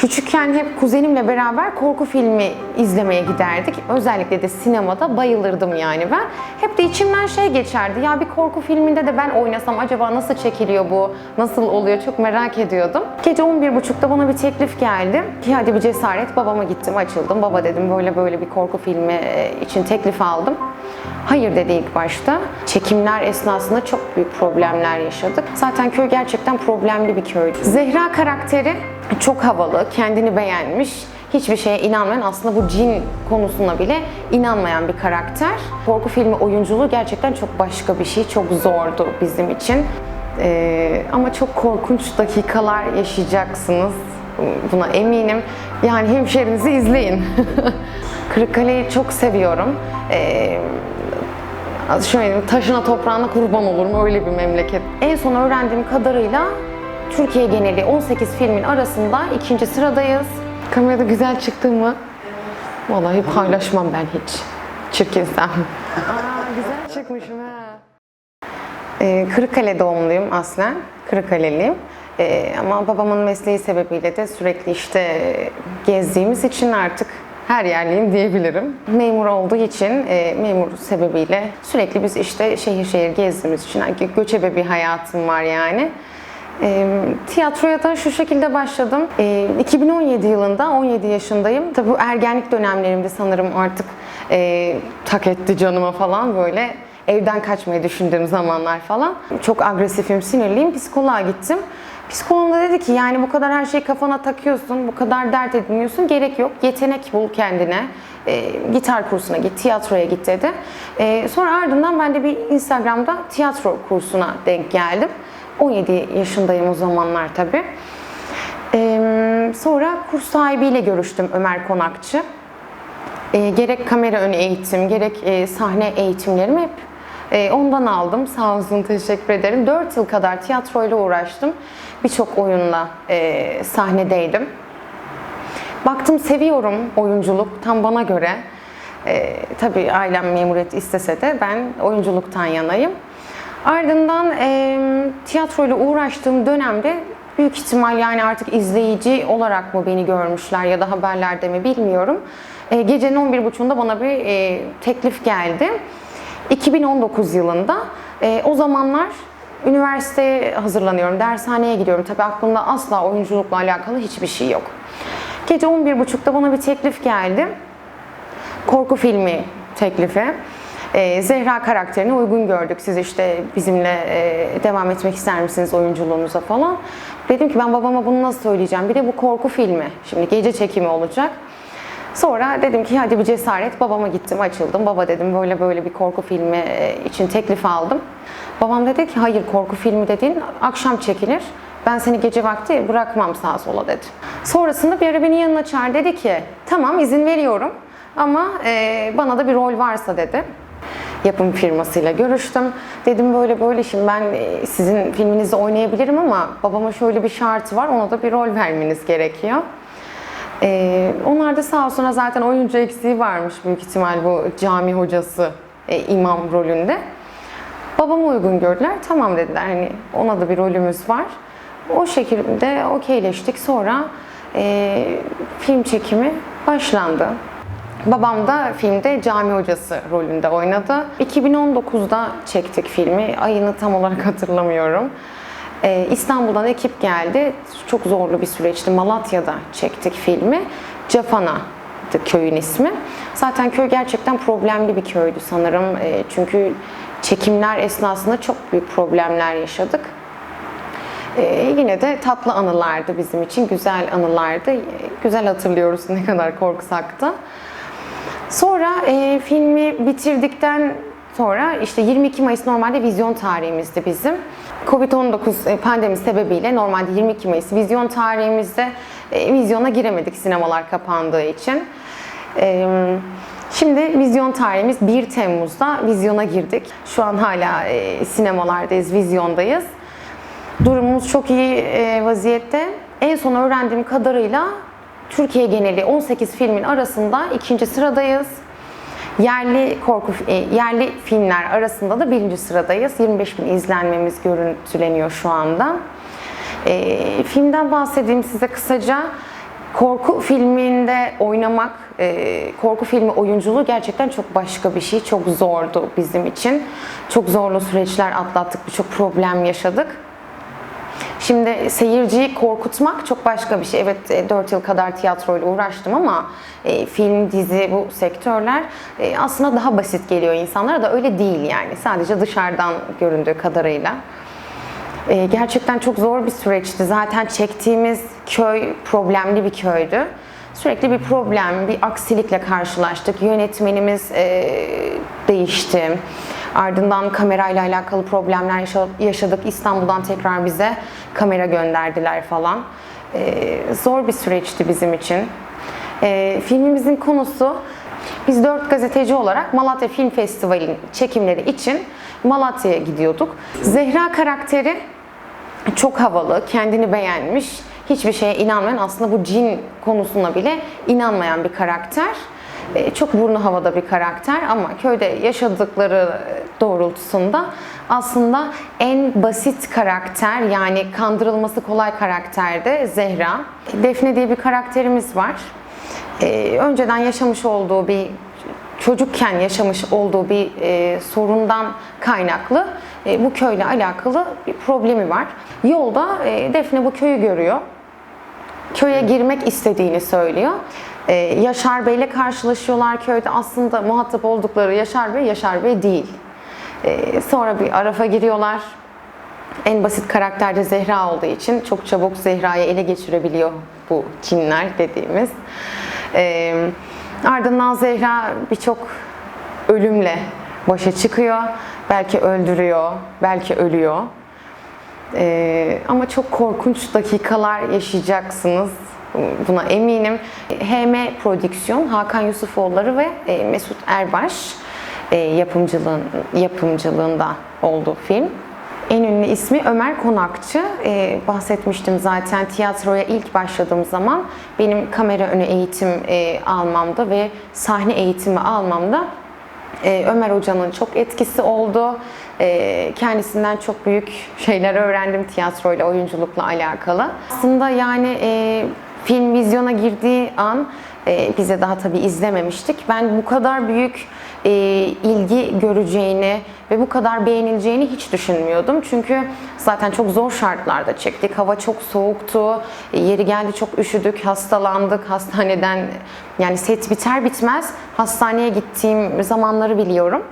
Küçükken hep kuzenimle beraber korku filmi izlemeye giderdik. Özellikle de sinemada bayılırdım yani ben. Hep de içimden şey geçerdi. Ya bir korku filminde de ben oynasam acaba nasıl çekiliyor bu? Nasıl oluyor? Çok merak ediyordum. Gece 11.30'da bana bir teklif geldi. Ki hadi bir cesaret babama gittim açıldım. Baba dedim böyle böyle bir korku filmi e, için teklif aldım. Hayır dedi ilk başta. Çekimler esnasında çok büyük problemler yaşadık. Zaten köy gerçekten problemli bir köydü. Zehra karakteri çok havalı, kendini beğenmiş. Hiçbir şeye inanmayan, aslında bu cin konusuna bile inanmayan bir karakter. Korku filmi oyunculuğu gerçekten çok başka bir şey, çok zordu bizim için. Ee, ama çok korkunç dakikalar yaşayacaksınız. Buna eminim. Yani hemşerinizi izleyin. Kırıkkale'yi çok seviyorum. Ee, şöyle taşına toprağına kurban olurum öyle bir memleket. En son öğrendiğim kadarıyla Türkiye geneli 18 filmin arasında ikinci sıradayız. Kamerada güzel çıktı mı? Vallahi paylaşmam ben hiç. Çirkinsem. Aa, güzel çıkmışım ha. Ee, Kırıkkale doğumluyum aslen. Kırıkkaleliyim. Ee, ama babamın mesleği sebebiyle de sürekli işte gezdiğimiz için artık her yerliyim diyebilirim. Memur olduğu için, e, memur sebebiyle sürekli biz işte şehir şehir gezdiğimiz için gö- göçebe bir hayatım var yani. E, tiyatroya da şu şekilde başladım. E, 2017 yılında 17 yaşındayım. Tabii bu ergenlik dönemlerimde sanırım artık e, tak etti canıma falan böyle evden kaçmayı düşündüğüm zamanlar falan. Çok agresifim, sinirliyim. Psikoloğa gittim. Psikolog da dedi ki yani bu kadar her şeyi kafana takıyorsun, bu kadar dert ediniyorsun, gerek yok. Yetenek bul kendine. E, gitar kursuna git, tiyatroya git dedi. E, sonra ardından ben de bir Instagram'da tiyatro kursuna denk geldim. 17 yaşındayım o zamanlar tabii. Sonra kurs sahibiyle görüştüm Ömer Konakçı. E, gerek kamera önü eğitim, gerek e, sahne eğitimlerimi hep e, ondan aldım. Sağ olsun, teşekkür ederim. 4 yıl kadar tiyatroyla uğraştım. Birçok oyunla sahnedeydim. Baktım seviyorum oyunculuk tam bana göre. E, tabii ailem memuriyet istese de ben oyunculuktan yanayım. Ardından e, tiyatroyla uğraştığım dönemde büyük ihtimal yani artık izleyici olarak mı beni görmüşler ya da haberlerde mi bilmiyorum. E, gecenin 11.30'unda bana bir e, teklif geldi. 2019 yılında e, o zamanlar üniversiteye hazırlanıyorum, dershaneye gidiyorum. Tabii aklımda asla oyunculukla alakalı hiçbir şey yok. Gece 11.30'da bana bir teklif geldi. Korku filmi teklifi. Ee, Zehra karakterini uygun gördük. Siz işte bizimle e, devam etmek ister misiniz oyunculuğunuza falan. Dedim ki ben babama bunu nasıl söyleyeceğim? Bir de bu korku filmi. Şimdi gece çekimi olacak. Sonra dedim ki hadi bir cesaret babama gittim açıldım. Baba dedim böyle böyle bir korku filmi e, için teklif aldım. Babam dedi ki hayır korku filmi dediğin akşam çekilir. Ben seni gece vakti bırakmam sağa sola dedi. Sonrasında bir ara beni yanına çağırdı dedi ki tamam izin veriyorum ama e, bana da bir rol varsa dedi. Yapım firmasıyla görüştüm. Dedim böyle böyle şimdi ben e, sizin filminizde oynayabilirim ama babama şöyle bir şartı var ona da bir rol vermeniz gerekiyor. Ee, onlar da sağ olsunlar zaten oyuncu eksiği varmış büyük ihtimal bu cami hocası e, imam rolünde. Babama uygun gördüler. Tamam dediler hani ona da bir rolümüz var. O şekilde okeyleştik. Sonra e, film çekimi başlandı. Babam da filmde cami hocası rolünde oynadı. 2019'da çektik filmi. Ayını tam olarak hatırlamıyorum. Ee, İstanbul'dan ekip geldi. Çok zorlu bir süreçti. Malatya'da çektik filmi. Cafana köyün ismi. Zaten köy gerçekten problemli bir köydü sanırım. Ee, çünkü çekimler esnasında çok büyük problemler yaşadık. Ee, yine de tatlı anılardı bizim için, güzel anılardı. Ee, Güzel hatırlıyoruz ne kadar korksak da. Sonra e, filmi bitirdikten sonra işte 22 Mayıs normalde vizyon tarihimizdi bizim. Covid-19 e, pandemi sebebiyle normalde 22 Mayıs vizyon tarihimizde e, vizyona giremedik sinemalar kapandığı için. E, Şimdi vizyon tarihimiz 1 Temmuz'da vizyona girdik. Şu an hala e, sinemalardayız, vizyondayız. Durumumuz çok iyi e, vaziyette. En son öğrendiğim kadarıyla Türkiye geneli 18 filmin arasında ikinci sıradayız. Yerli korku e, yerli filmler arasında da birinci sıradayız. 25 bin izlenmemiz görüntüleniyor şu anda. E, filmden bahsedeyim size kısaca. Korku filminde oynamak, e, korku filmi oyunculuğu gerçekten çok başka bir şey. Çok zordu bizim için. Çok zorlu süreçler atlattık, birçok problem yaşadık. Şimdi seyirciyi korkutmak çok başka bir şey. Evet 4 yıl kadar tiyatroyla uğraştım ama e, film, dizi bu sektörler e, aslında daha basit geliyor insanlara da öyle değil yani. Sadece dışarıdan göründüğü kadarıyla. E, gerçekten çok zor bir süreçti. Zaten çektiğimiz köy problemli bir köydü. Sürekli bir problem, bir aksilikle karşılaştık. Yönetmenimiz e, değişti. Ardından kamerayla alakalı problemler yaşa- yaşadık. İstanbul'dan tekrar bize kamera gönderdiler falan. E, zor bir süreçti bizim için. E, filmimizin konusu biz dört gazeteci olarak Malatya Film Festivali'nin çekimleri için Malatya'ya gidiyorduk. Zehra karakteri çok havalı, kendini beğenmiş, hiçbir şeye inanmayan, aslında bu cin konusuna bile inanmayan bir karakter. Ee, Çok burnu havada bir karakter ama köyde yaşadıkları doğrultusunda aslında en basit karakter yani kandırılması kolay karakter de Zehra. Defne diye bir karakterimiz var. Ee, önceden yaşamış olduğu bir çocukken yaşamış olduğu bir e, sorundan kaynaklı e, bu köyle alakalı bir problemi var. Yolda e, Defne bu köyü görüyor. Köye girmek istediğini söylüyor. E, Yaşar Bey ile karşılaşıyorlar köyde. Aslında muhatap oldukları Yaşar Bey, Yaşar Bey değil. E, sonra bir arafa giriyorlar. En basit karakter de Zehra olduğu için çok çabuk Zehra'yı ele geçirebiliyor bu cinler dediğimiz. Ee, ardından Zehra birçok ölümle başa çıkıyor. Belki öldürüyor, belki ölüyor. Ee, ama çok korkunç dakikalar yaşayacaksınız. Buna eminim. HM Prodüksiyon, Hakan Yusufoğulları ve e, Mesut Erbaş e, yapımcılığın, yapımcılığında olduğu film. En ünlü ismi Ömer Konakçı. Ee, bahsetmiştim zaten tiyatroya ilk başladığım zaman benim kamera önü eğitim e, almamda ve sahne eğitimi almamda e, Ömer Hoca'nın çok etkisi oldu. E, kendisinden çok büyük şeyler öğrendim tiyatroyla, oyunculukla alakalı. Aslında yani e, film vizyona girdiği an e, bize daha tabii izlememiştik. Ben bu kadar büyük e, ilgi göreceğini ve bu kadar beğenileceğini hiç düşünmüyordum. Çünkü zaten çok zor şartlarda çektik. Hava çok soğuktu. E, yeri geldi çok üşüdük, hastalandık. Hastaneden yani set biter bitmez hastaneye gittiğim zamanları biliyorum.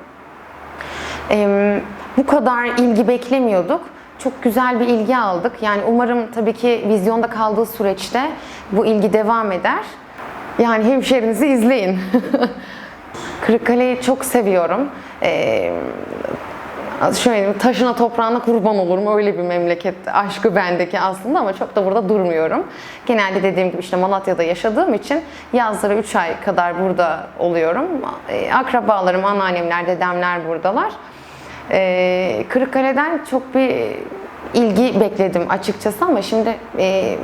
E, bu kadar ilgi beklemiyorduk. Çok güzel bir ilgi aldık. Yani umarım tabii ki vizyonda kaldığı süreçte bu ilgi devam eder. Yani hemşerinizi izleyin. Kırıkkale'yi çok seviyorum. Ee, şöyle taşına toprağına kurban olurum. Öyle bir memleket aşkı bendeki aslında ama çok da burada durmuyorum. Genelde dediğim gibi işte Malatya'da yaşadığım için yazları 3 ay kadar burada oluyorum. Ee, akrabalarım, anneannemler, dedemler buradalar. Ee, Kırıkkale'den çok bir ilgi bekledim açıkçası ama şimdi e,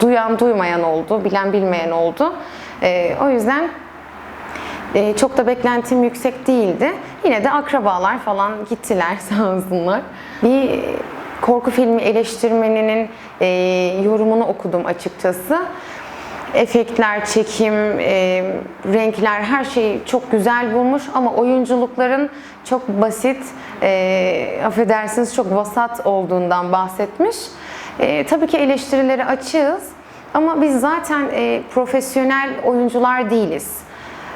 duyan duymayan oldu, bilen bilmeyen oldu. Ee, o yüzden e, çok da beklentim yüksek değildi. Yine de akrabalar falan gittiler sağ olsunlar. Bir korku filmi eleştirmeninin e, yorumunu okudum açıkçası. Efektler, çekim, e, renkler her şeyi çok güzel bulmuş ama oyunculukların çok basit, e, affedersiniz çok vasat olduğundan bahsetmiş. E, tabii ki eleştirilere açığız ama biz zaten e, profesyonel oyuncular değiliz.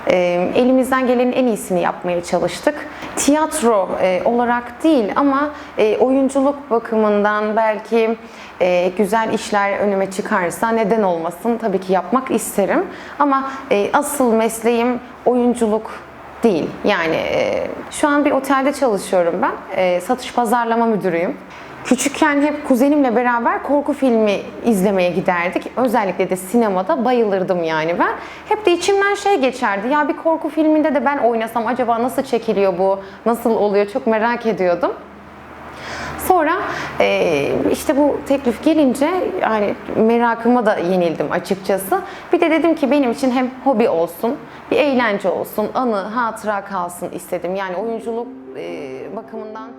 E, elimizden gelenin en iyisini yapmaya çalıştık. Tiyatro e, olarak değil ama e, oyunculuk bakımından belki e, güzel işler önüme çıkarsa neden olmasın tabii ki yapmak isterim. Ama e, asıl mesleğim oyunculuk değil. Yani e, şu an bir otelde çalışıyorum ben. E, satış pazarlama müdürüyüm. Küçükken hep kuzenimle beraber korku filmi izlemeye giderdik. Özellikle de sinemada bayılırdım yani ben. Hep de içimden şey geçerdi. Ya bir korku filminde de ben oynasam acaba nasıl çekiliyor bu? Nasıl oluyor? Çok merak ediyordum. Sonra e, işte bu teklif gelince yani merakıma da yenildim açıkçası. Bir de dedim ki benim için hem hobi olsun, bir eğlence olsun, anı, hatıra kalsın istedim. Yani oyunculuk e, bakımından